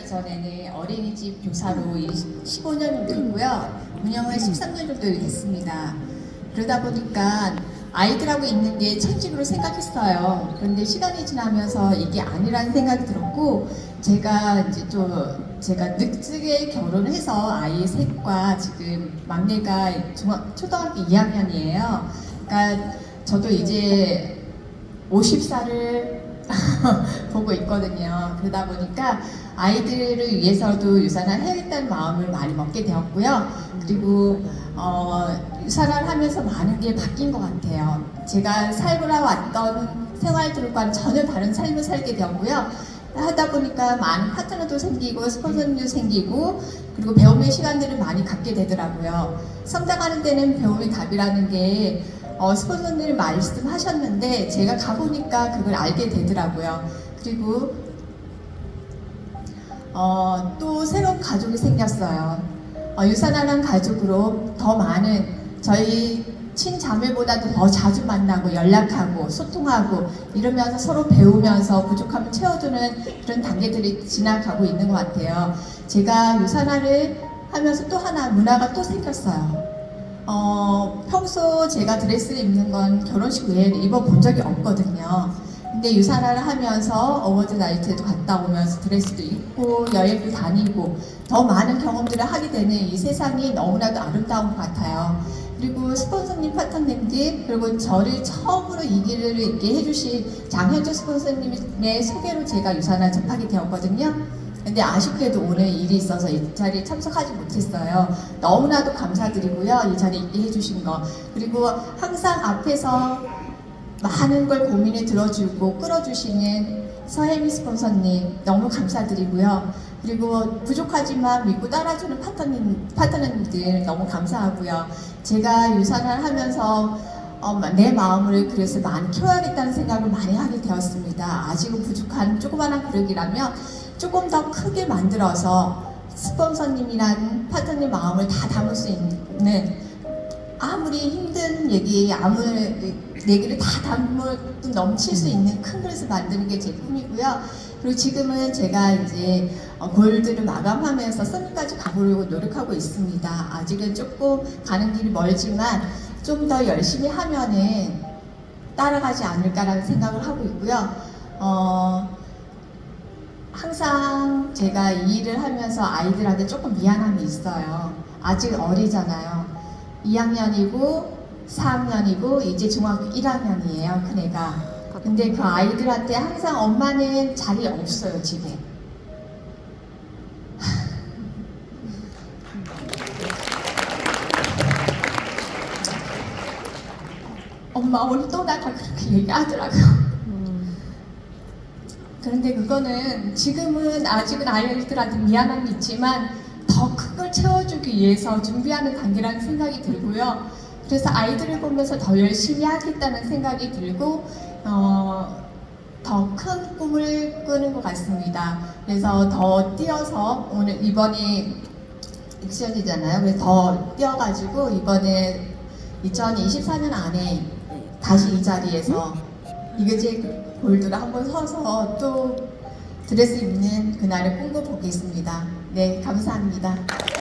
가기 전에는 어린이집 교사로 15년 정도 됐고요. 운영을 13년 정도 됐습니다. 그러다 보니까 아이들하고 있는 게 천직으로 생각했어요. 그런데 시간이 지나면서 이게 아니라는 생각이 들었고, 제가 이제 좀 제가 늦게 결혼을 해서 아이 셋과 지금 막내가 중학, 초등학교 2학년이에요. 그러니까 저도 이제 50살을 보고 있거든요. 그러다 보니까 아이들을 위해서도 유산을 해야겠다는 마음을 많이 먹게 되었고요. 그리고 어, 유산을 하면서 많은 게 바뀐 것 같아요. 제가 살고라 왔던 생활들과는 전혀 다른 삶을 살게 되었고요. 하다 보니까 많은 파트너도 생기고 스폰서님도 생기고 그리고 배움의 시간들을 많이 갖게 되더라고요. 성장하는 데는 배움이 답이라는 게 어, 스폰서님 말씀하셨는데 제가 가보니까 그걸 알게 되더라고요. 그리고 어, 또 새로운 가족이 생겼어요. 어, 유산하는 가족으로 더 많은 저희 친자매보다도 더 자주 만나고 연락하고 소통하고 이러면서 서로 배우면서 부족함을 채워주는 그런 단계들이 지나가고 있는 것 같아요. 제가 유산화를 하면서 또 하나 문화가 또 생겼어요. 어, 평소 제가 드레스를 입는 건 결혼식 외에는 입어본 적이 없거든요. 근데 유산화를 하면서 어워드 나이트에도 갔다 오면서 드레스도 입고 여행도 다니고 더 많은 경험들을 하게 되는 이 세상이 너무나도 아름다운 것 같아요. 그리고 스폰서님, 파트너님들 그리고 저를 처음으로 이 길을 있게 해주신 장현주 스폰서님의 소개로 제가 유산화 접하게 되었거든요. 근데 아쉽게도 오늘 일이 있어서 이 자리에 참석하지 못했어요. 너무나도 감사드리고요. 이 자리에 있게 해주신 거. 그리고 항상 앞에서 많은 걸 고민을 들어주고 끌어주시는 서혜미 스폰서님 너무 감사드리고요. 그리고 부족하지만 믿고 따라주는 파트너님, 파트너님들 너무 감사하고요. 제가 유산을 하면서 어, 내 마음을 그래서 많이 키워야겠다는 생각을 많이 하게 되었습니다. 아직은 부족한 조그마한 그릇이라면 조금 더 크게 만들어서 스폰서님이란 파트너님 마음을 다 담을 수 있는 아무리 힘든 얘기, 아무 얘기를 다 담을 넘칠 수 있는 큰 그릇을 만드는 게 제 꿈이고요. 그리고 지금은 제가 이제 어, 골드를 마감하면서 써니까지 가보려고 노력하고 있습니다. 아직은 조금 가는 길이 멀지만 좀 더 열심히 하면은 따라가지 않을까라는 생각을 하고 있고요. 어, 항상 제가 이 일을 하면서 아이들한테 조금 미안함이 있어요. 아직 어리잖아요. 2학년이고 4학년이고 이제 중학교 1학년이에요. 큰애가. 근데 그 아이들한테 항상 엄마는 자리 없어요, 집에. 엄마 오늘 또 나가 그렇게 얘기하더라고요. 그런데 그거는 지금은 아직은 아이들한테 미안함이 있지만 더 큰 걸 채워주기 위해서 준비하는 단계라는 생각이 들고요. 그래서 아이들을 보면서 더 열심히 하겠다는 생각이 들고 어, 더 큰 꿈을 꾸는 것 같습니다. 그래서 더 뛰어서 오늘 이번이 액션이잖아요. 그래서 더 뛰어가지고 이번에 2024년 안에 다시 이 자리에서 이거제 골드를 한번 서서 또 드레스 입는 그날을 꿈꿔보겠습니다. 네, 감사합니다.